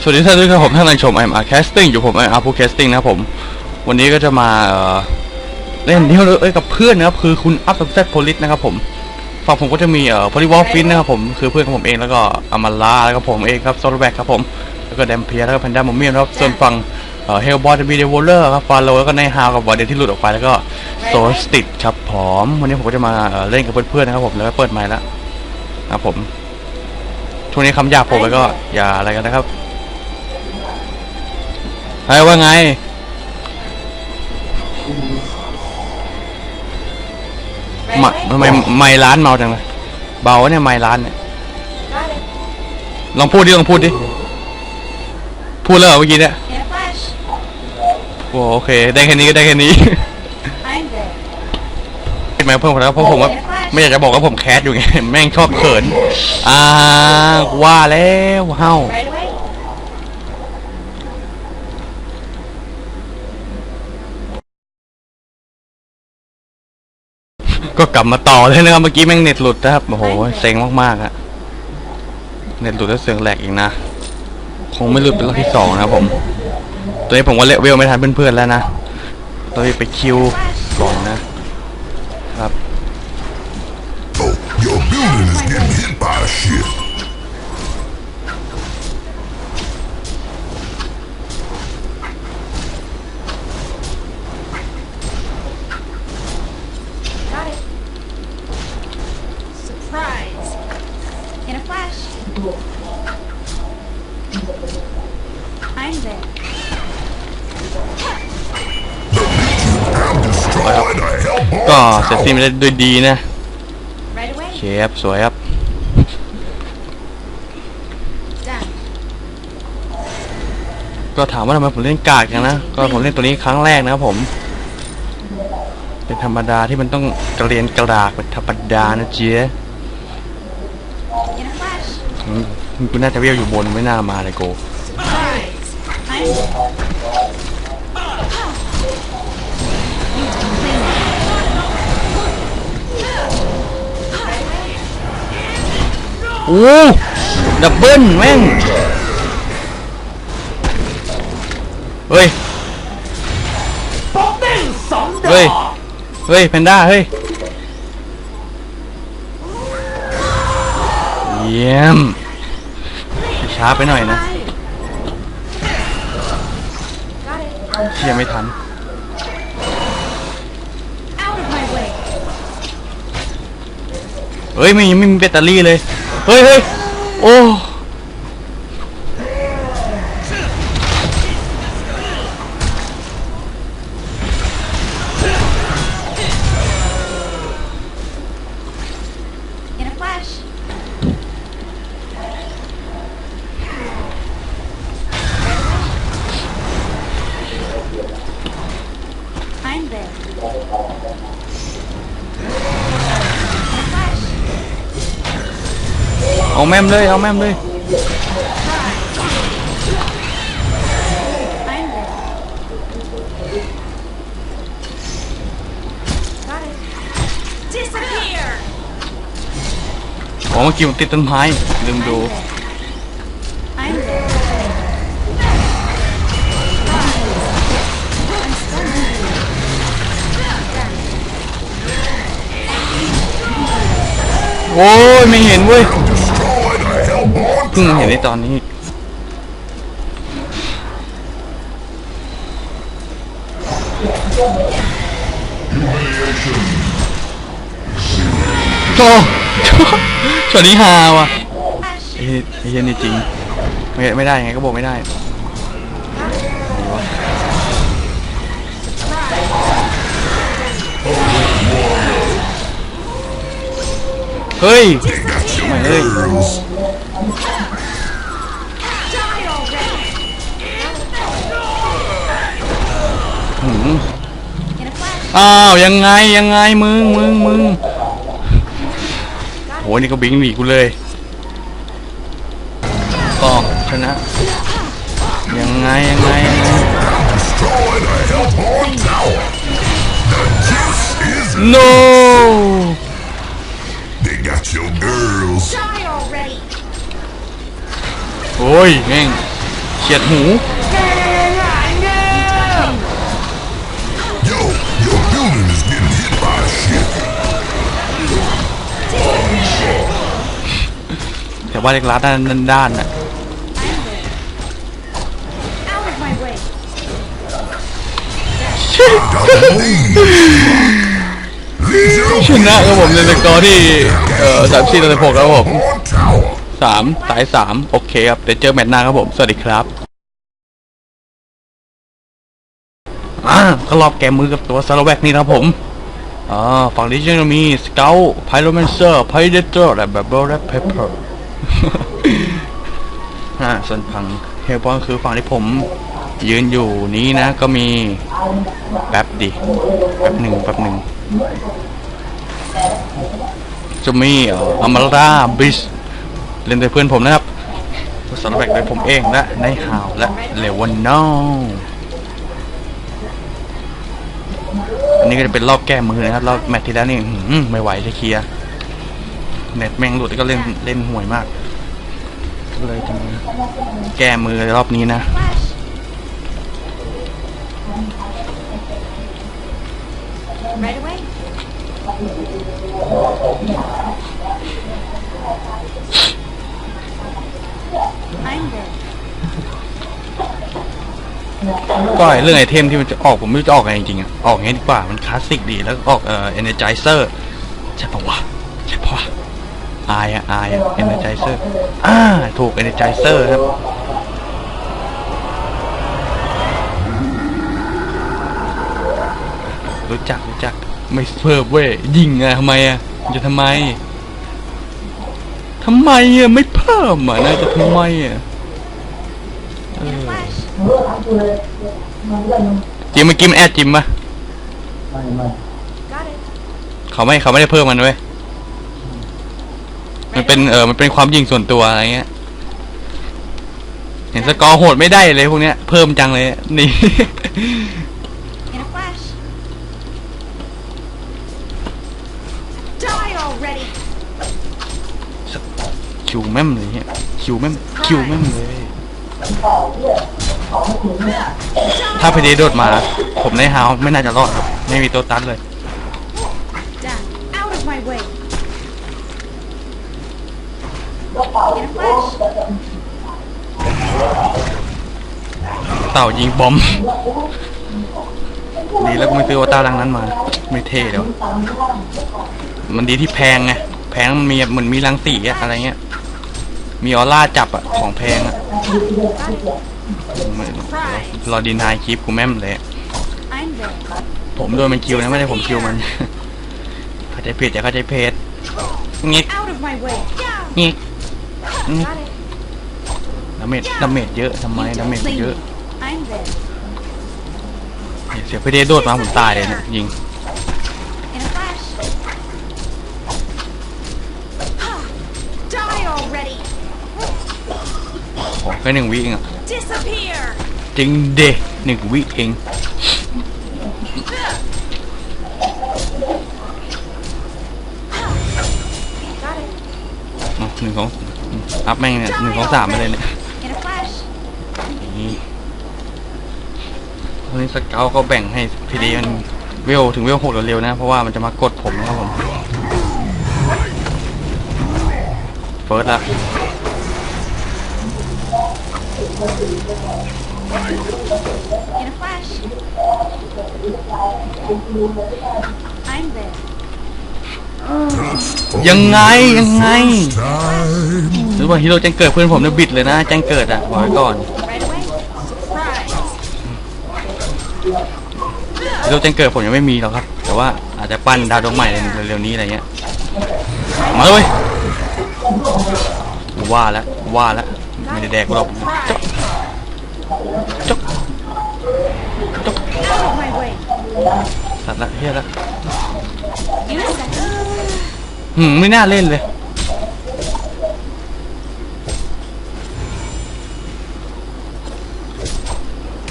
สวัสดีท่านด้วยครับผมท่านกำลังชม IMR Casting อยู่ผม IMR ผู้ Casting นะครับผม วันนี้ก็จะมาเเล่นเที่ยวเอ้ยกับเพื่อนนะครับคือคุณอัพกับแซดโพลิสนะครับผมฝั่งผมก็จะมีเอ่อพอลิวอลฟินนะครับผมคือเพื่อนของผมเองแล้วก็อามาลาแล้วก็ผมเองครับโซลแบกครับผมแล้วก็แดมเพียแล้วก็แพนด้ามอมเมียนครับส่วนฝั่งเอ่อเฮลบอยจะมีเดวอลเลอร์ครับฟาโลแล้วก็ในฮาวกับบอดเดนที่หลุดออกไปแล้วก็โซลสติดครับผมวันนี้ผมก็จะมาเเล่นกับเพื่อนๆนะครับผมแล้วก็เปิดไมค์แล้วนะครับผมช่วงนี้คำหยาบผมแล้วก็อย่าอะไรกันนะครับ เฮ้ยว่าไงมาทำไมไม่ร้านเมาจังเลย เบาวะเนี่ยไม่ร้านเนี่ย ลองพูดดิ ลองพูดดิ พูดแล้วเหรอเมื่อกี้เนี่ย In a flash, โอ้โอเค ได้แค่นี้ก็ได้แค่นี้ I'm there. เป็นไหมเพิ่มแล้วเพราะผมว่าไม่อยากจะบอกว่าผมแคสอยู่ไง แม่งชอบเขิน อ่าว่าแล้วเฮ้า Right away. ก็กลับมาต่อเลยนะครับเมื่อกี้แม่งเน็ตหลุดนะครับโอ้โหเซ็งมากๆอะเน็ตหลุดแล้วเสียงแหลกอีกนะคงไม่หลุดเป็นรอบที่สองนะครับผม ตอนนี้ผมว่าเลเวลไม่ทันเพื่อนๆแล้วนะตอนนี้ไปคิวก่อนนะครับ Oh, your building is getting hit by a ship. Got it. Surprise. In a flash. I'm there. I've destroyed a ก็ hellborn เสร็จสิ้น tower. ไปได้ด้วยดีนะ Right away. โอเคครับสวยครับ Done. ก็ถามว่าทำไมผมเล่นกากอย่างนะ ก็ผมเล่นตัวนี้ครั้งแรกนะครับผม เป็นธรรมดาที่มันต้องกระเรียนกระดากเป็นธรรมดานะเจ๊ In a flash. อืมกูน่าจะเวียวอยู่บนไม่น่ามาเลยโก โอ้ดับเบิ้ลแม่ง เฮ้ย เฮ้ย เฮ้ยแพนด้า เฮ้ย เยี่ยม ช้าไปหน่อยนะเชี่ยไม่ทันเฮ้ยไม่ไม่มีแบตเตอรี่เลย เฮ้ยเฮ้ยโอ้ เอาแม่มเลย เอาแม่มเลย I'm there. Got it. Disappear. ของเมื่อกี้ผมติดต้นไม้ลืมดู I'm there. I'm stunned. โอ้ยไม่เห็นเว้ย พิ่งเห็นในตอนนี้โอ้ช็อตนี้ฮาว่ะไอ้ไอ้เหี้ยนี่จริง ไม่ไม่ได้ไงก็บอกไม่ได้เฮ้ย They got your Mày ơi. girls. Die already. หืม In a flash. อ้าว ยังไงยังไงมึงมึงมึงโหนี่ก็บิงหนีกูเลยตอกชนะ ยังไงยังไงโน They got your girl Die already. โอ้ยแม่งฉียดหู Yo, your building is getting hit by shit. แต่ว่าเล็กลัดด้านด้านๆน่ะ Out of my way. Doesn't leave. Leave your ชนะครับผมในสกอร์ที่เอ่อสามสี่ต่อสิบหกครับผม on tower. สามสายสามโอเคครับเดี๋ยวเจอแมตช์หน้าครับผม สวัสดีครับอ่าก็รอบแกมมือกับตัวซาร์แวกนี่นะครับผมอ่าฝั่งนี้จะมีสเกลไพโรแมนเซอร์ไพเดเตอร์และแบบเบลและเพปเปอร์อ่าส่วนฝั่งเฮลบอลคือฝั่งที่ผมยืนอยู่นี้นะ ก็มีแป๊บดิแป๊บหนึ่งแป๊บหนึ่งจะมีอ่ออมาราบิส เล่นโดยเพื่อนผมนะครับสารแบกโดยผมเองและในฮาวและเลวันนออันนี้ก็จะเป็นรอบแก้มือนะครับรอบแมตช์ที่แล้วนี่อืไม่ไหวเลยเคลียร์เน็ตแม่งหลุดก็เล่นเล่นห่วยมากก็เลยจะมาแก้มือรอบนี้นะ ก็ไอ้เรื่องไอเทมที่มันจะออกผมไม่รู้จะออกไงจริงๆอะออกไงดีกว่ามันคลาสสิกดีแล้วก็ออกเอ่อ energizer ใช่ปะวะใช่ปะวะอายอะอายอะ energizer อ่าถูก energizer ครับรู้จักรู้จักไม่เพิ่มเว้ยยิงอะทำไมอะจะทำไมทำไมอะไม่เพิ่มอะน่าจะทำไมอะ flash. จิมเมื่อกี้มันแอดจิมปะ Got it. เขาไม่เขาไม่ได้เพิ่มมันเว้ยมันเป็นเออมันเป็นความยิงส่วนตัวอะไรเงี้ย เห็นสกอร์โหดไม่ได้เลยพวกเนี้ยเพิ่มจังเลยนี่ In a flash. Die already. คิวแม่มเลยเนี่ยคิวแม่มคิวแม่มเลย ถ้าพอดีโดดมา ผมในฮาวไม่น่าจะรอดครับ ไม่มีตัวตันเลย Done. Out of my way. In a flash. เต่ายิงบอมดีแล้วกูไม่ซื้อโอต้าดังนั้นมา ไม่เท่เดี๋ยวะมันดีที่แพงไงแพงมันมีเหมือนมีรังสีอะอะไรเงี้ย มีออร่าจับอะของแพงอะ รอดีนายคลิปกูแม่มเลย I'm there. ผมโดนมันคิวนะไม่ได้ผมคิวมันเข้าใจผิดอย่าเข้าใจเพจงี้ Out of my way. งี้งี้ Got it. ดาเมจดาเมจเยอะทำไมดาเมจเยอะ I'm there. เนี่ยเสียพีเดโดดมาผมตายเลยเนี่ยยิง In a flash. Die already. ขอแค่หนึ่งวิเองอะ Disappear. จริงเดหนึ่งวิเอง Got it. อ๋อหนึ่งสองอัพแม่งเนี่ยหนึ่งสองสามไปเลยเนี่ย In a flash. นี่ตอนนี้สเกลก็แบ่งให้พีดีมันเวลถึงเวลหกเร็วๆนะ เพราะว่ามันจะมากดผมนะครับผม เฟิร์สละ In a flash. I'm there. ยังไงยังไง Time. หรือว่าฮีโร่แจ้งเกิดเพื่อนผมเนี่ยบิดเลยนะแจ้งเกิดอะบอกไว้ก่อน Right away. Surprise. ฮีโร่แจ้งเกิดผมยังไม่มีหรอกครับ แต่ว่าอาจจะปั้นดาวดวงใหม่เร็วๆนี้อะไรเงี้ยมาเลยว่าแล้วว่าแล้วไม่ได้แดกกูหรอก Surprise. จ๊ก Out of my way. สัตว์ละเฮียละหืมไม่น่าเล่นเลย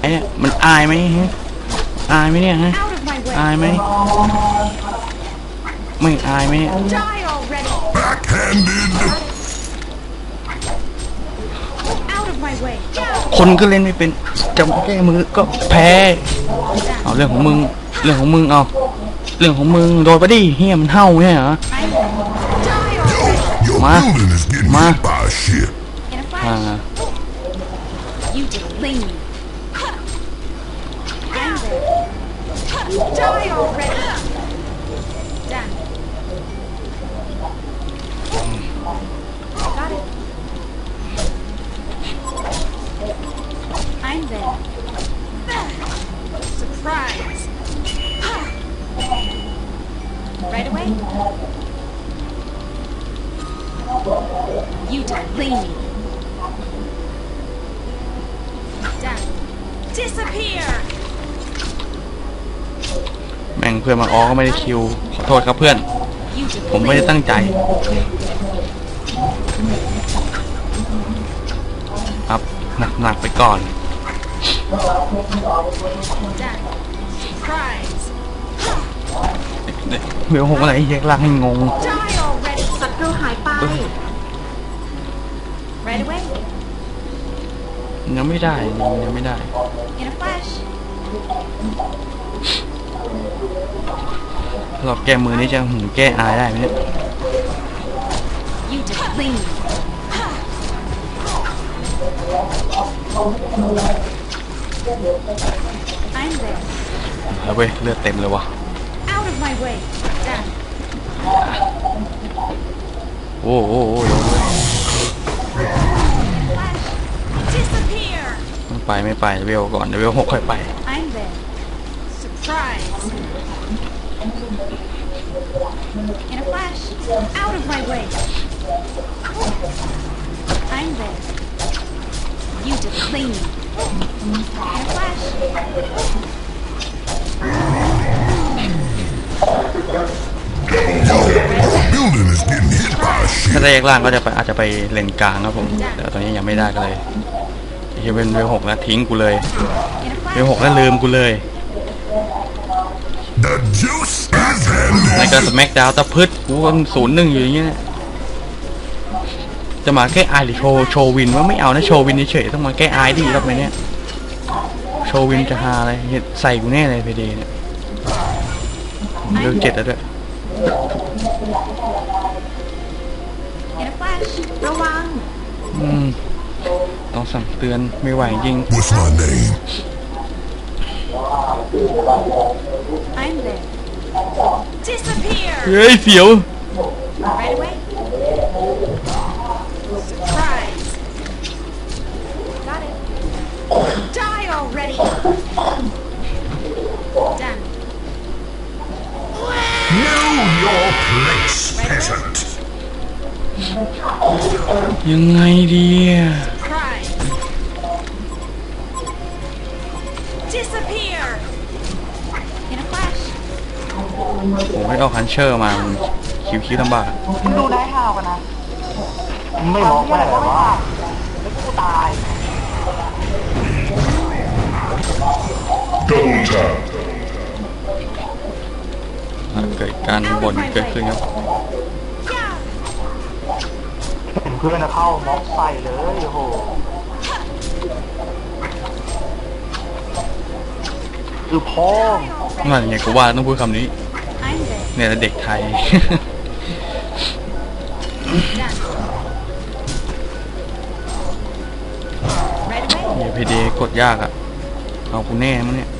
ไอ้เนี่ยมันอายไหมฮะอายไหมเนี่ยฮะอายไหมไม่อายไหมเนี่ย Backhanded. Out of my way. คนก็เล่นไม่เป็นจะมาแก้มือก็แพ้ เอาเรื่องของมึง เรื่องของมึงเอา เรื่องของมึงโดนไปดิเฮียมันเห่าเนี่ยเหรอ I'm there. Die already. Your Ma. building is getting Ma. hit by a ship. In a อ่า flash. You just lean. I'm there. Die already. Done. Got it. I'm there. Surprise. Right away. You don't lean. Done. Disappear. แม่งเพื่อนมาออก็ไม่ได้คิว ขอโทษครับเพื่อน ผมไม่ได้ตั้งใจ ครับหนักๆไปก่อน Done. Surprise. เวหกอะไรแยกล่างให้งงศัตรูหายไป Right away. ยังไม่ได้ยังไม่ได้ In a flash. เราแก้มือนี้จะหืมแก้อายได้ไหมเนี่ย You just lean. I'm there. แล้วเว้ยเลือดเต็มเลยวะ Out of my way. Done. โอ้โหโอ้โหโดนเลย Flash. Disappear. ไม่ไปไม่ไปเวลก่อนเดี๋ยวเวลหกค่อยไป I'm there. Surprise. In a flash. Out of my way. I'm there. You just clean. In a flash. Your building is getting hit by a ถ้า ship. ได้แยกล่างก็จะไปอาจจะไปเลนกลางครับผม แต่ตอนนี้ยังไม่ได้ก็เลยเฮียเป็นเวลหกแล้วทิ้งกูเลย In a เวลหก flash. แล้วลืมกูเลย The juice is ใน in การ the สแม็กดาวตะพืดกูก็ศูนย์หนึ่งอยู่อย่างเงี้ยเนี่ยจะมาแก้อายหรือโชว์โชว์วินว่าไม่เอานะโชว์วินเฉยๆต้องมาแก้อายดิรอบนี้เนี่ยโชว์วินจะฮาอะไรเห็ดใส่กูแน่เลยพีดีเนี่ยเรื่องเจ็ดแล้วด้วย In a flash. ระวังอืมต้องสั่งเตือนไม่ไหวจริง What's my name? I'm there. Disappear. เฮ้ยเสียว Right away. Surprise. Got it. Die already. Done. Know your place, peasant. ยังไงดี เชอร์มามันคิวคิวลำบากมึงดูได้ห้าวกันนะไม่มองแม่เลยวะแล้วกูตาย Double tap. อะเกิดการบ่นเกิดขึ้นครับ Yeah. เห็นเพื่อนนะเข้าม็อกใส่เลยโอ้โหคือพ่อมนั่นไงกูว่าต้องพูดคำนี้ I'm there. เนี่ยแหละเด็กไทย Done. right away. เฮียพีดีกดยากอะเอากูแน่มั้งเนี่ย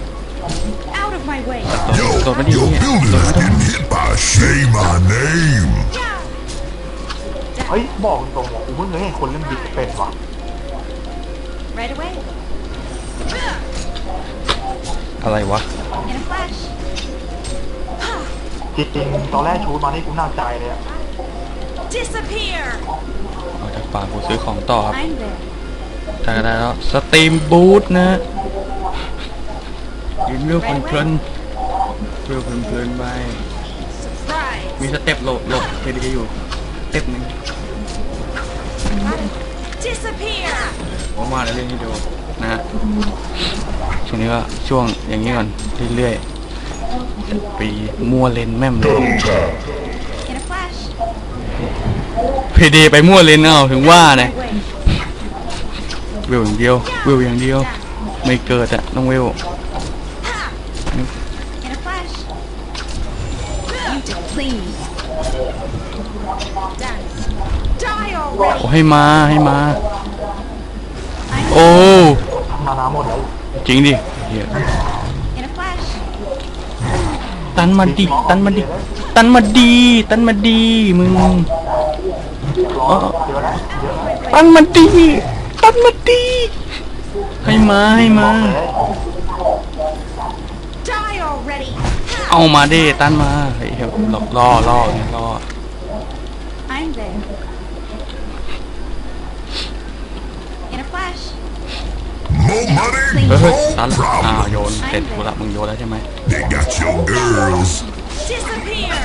Out of my way. ตัว Yo, ตัวมาดิ your เนี่ย building ตัว is มาดิ getting hit by a ship. Say my name. Yeah. เฮ้ย บอกตรงๆว่ากูเพิ่งเคยเห็นคนเล่นบิ๊กเป็นวะ Right away. อะไรวะ In a flash. จริงๆตอนแรกชูดมานี่กูหนักใจเลยอะ Disappear. ออกจากปากกูซื้อของต่อครับ I'm there. ได้ได้แล้วสตรีมบูทนะยืนเรื่องเพลินๆเรื่องเพลินๆไป Surprise. มีสเต็ปหลบหลบพีดีอยู่สเต็ปหนึ่ง Disappear. ผมว่าจะเล่นให้ดูนะฮะช่วงนี้ก็ช่วงอย่างนี้ก่อนเรื่อยๆ จะปีมัวเลนแม่มเลย Double tap. In a flash. พีดีไปมั่วเลนเอาถึงว่าเนี่ย My way. วลอย่างเดียวเวลอย่างเดียว ไม่เกิดอะต้องเวล In a flash. You did clean. Done. Die already. โอ้ให้มาให้มา I'm โอ้ มานาหมดเลยจริงดิเหี้ย in a flash. ตันมาดิตันมาดิตันมาดีตันมาดีมึงตันมาดีตันมาดีให้มาให้มาเลย Die already. เอามาดิตันมาเฮ้ยรอรอรอเนี่ยรอ I'm there. In a flash. More money, เฮ้ยเฮ้ย no ตันอ้าว problem. โยนเสร็จกูละมึงโยนแล้วใช่ไหม They got your girls. Disappear.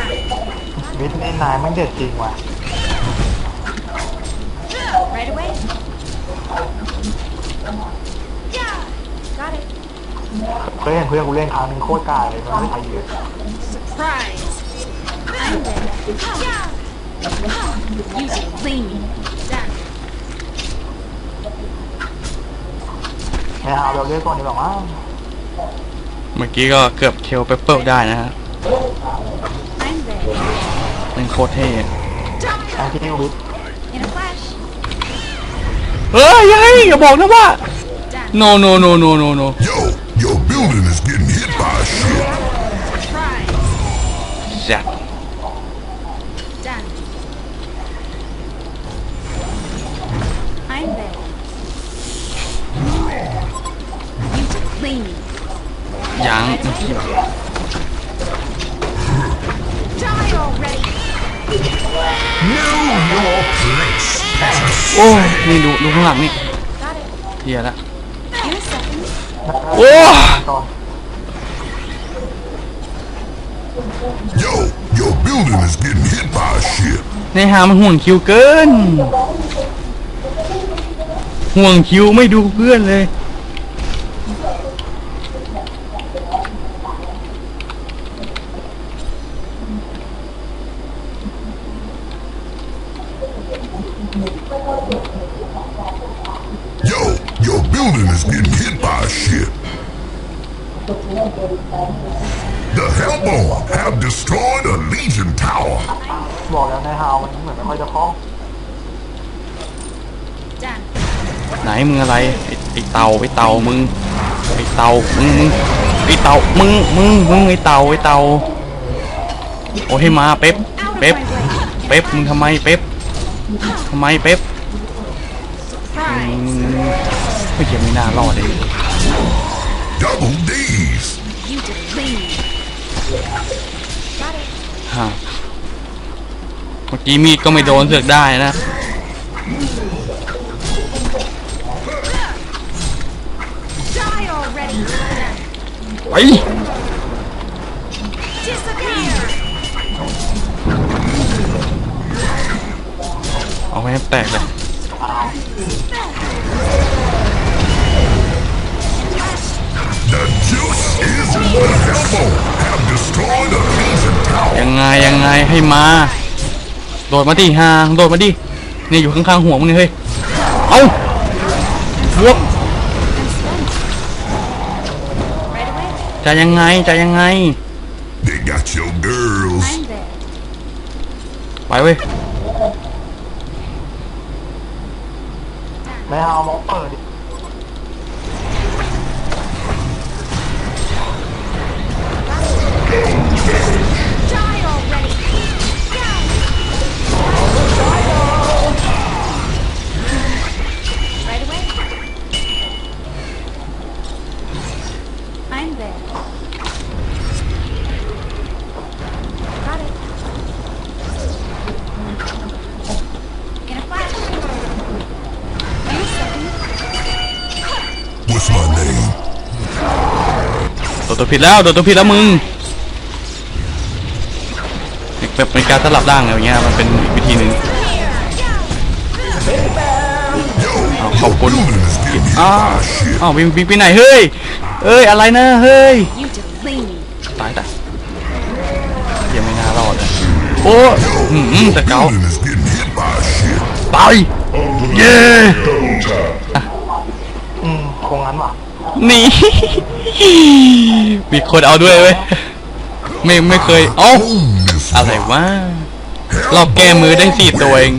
มิดในนายมันเด็ดจริงว่ะ Right away. Yeah. Got it. เคยเห็นเพื่อนกูเล่นครั้งหนึงโคตรกล้าเลยมันไม่ใช่เยอะ Surprise. I'm there. Yeah. You did clean. Done. ไม่เอาเราเลือกก่อนดีกว่ามั้งเมื่อกี้ก็เกือบเคลเปเปอร์ได้นะฮะ I'm there. เป็นโคตรเท่ไอ้ที่นี่วิท In a flash. เฮ้ยยัยอย่าบอกนะว่า Done. no no no no no no Yo, your building is getting hit by a ship. Surprise. แซ่บ Done. I'm there. You did clean. ยังเมื่อกี้ Die already. Know your place. โอ้ยนี่ดูดูข้างหลังนี่ Got it. เฮียละ In a second. โอ้ก่อน Yo, your building is getting hit by a ship. ในหามันห่วงคิวเกิน ห่วงคิวไม่ดูเพื่อนเลย The Hellborn have destroyed a Legion Tower. บอกแล้วนายฮาวมันเหมือนไม่ค่อยจะคล่อง Done. ไหนมึงอะไรไอ้ไอเต่าไอเต่ามึงไอเต่ามึงมึงไอเต่ามึงมึงมึงไอเต่าไอเต่าโอ้ให้มาเป๊ป Out of เป๊ป my way. เป๊ปมึงทำไมเป๊ปทำไมเป๊ป Surprise. ไม่เขียนไม่น่ารอดเลย Double D's. ฮะเมื่อกี้มีดก็ไม่โดนเสือกได้นะ ไป เอาให้แตกเลย The juice is in the Hellborn have destroyed a Legion Tower. ยังไงยังไงให้มา โดดมาดิห่างโดดมาดินี่อยู่ข้างๆหัวมึงเนี่ยเฮ้ยเอาบวก Right away. จะยังไงจะยังไง They got your girls. I'm there. ไปเว้ยนายฮาวมองเปิดดิ ดตัวผิดแล้วโดดตัวผิดแล้วมึงแบบเป็นการสลับร่างอะไรเงี้ยมันเป็นอีกวิธีหนึ่ง Yo, Oh, your oh, good. building is getting hit อ้าวอ้าววิ่งวิ่งไปไหนเฮ้ยเอ้ยอะไรนะเฮ้ยตายแตายยังไม่น่ารอดเลยโอ้หืมแต่เกา Building is getting hit by a ship. ตายเย้ Double tap. คงงั้นว่ะ นี่ มีคนเอาด้วยเว้ย ไม่ไม่เคย เอ้า อะไรวะ เราแก้มือได้สี่ตัวเอง